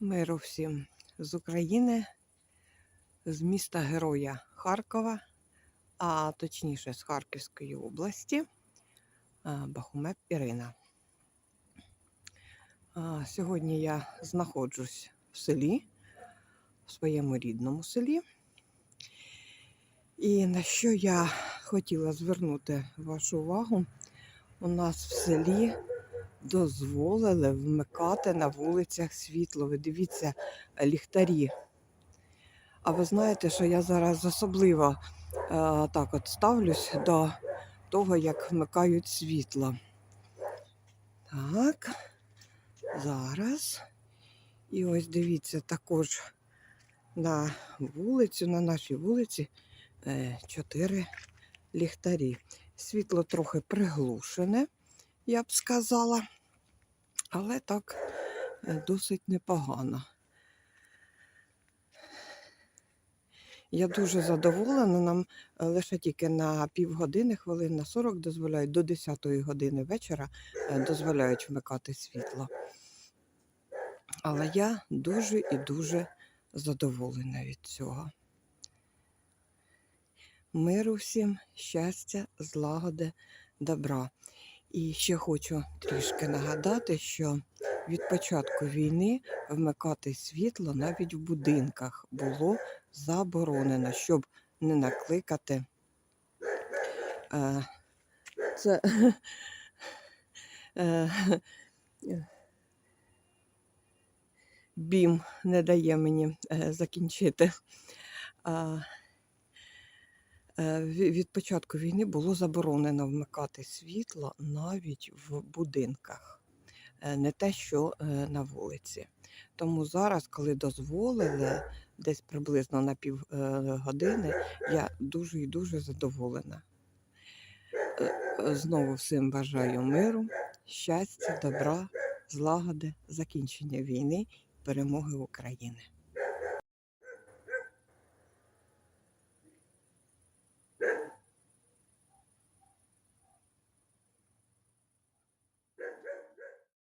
Миру всім з України, з міста Героя Харкова, а точніше з Харківської області, Бахумет Ірина. Сьогодні я знаходжусь в селі, в своєму рідному селі. І на що я хотіла звернути вашу увагу, у нас в селі дозволили вмикати на вулицях світло. Ви дивіться, ліхтарі. А ви знаєте, що я зараз особливо е, так от ставлюсь до того, як вмикають світло. Так, зараз. І ось дивіться, також на вулицю, на нашій вулиці е, чотири ліхтарі. Світло трохи приглушене, я б сказала, але так е, досить непогано. Я дуже задоволена. Нам е, лише тільки на півгодини, хвилин на 40 дозволяють до 10 години вечора е, дозволяють вмикати світло. Але я дуже і дуже задоволена від цього. Миру всім, щастя, злагоди, добра. І ще хочу трішки нагадати, що від початку війни вмикати світло навіть в будинках було заборонено, щоб не накликати. Е, це е, бім не дає мені е, закінчити. Е, ві- від початку війни було заборонено вмикати світло навіть в будинках, Е, не те, що е, на вулиці. Тому зараз, коли дозволили десь приблизно на пів години, я дуже і дуже задоволена. Знову всім бажаю миру, щастя, добра, злагоди, закінчення війни, перемоги України.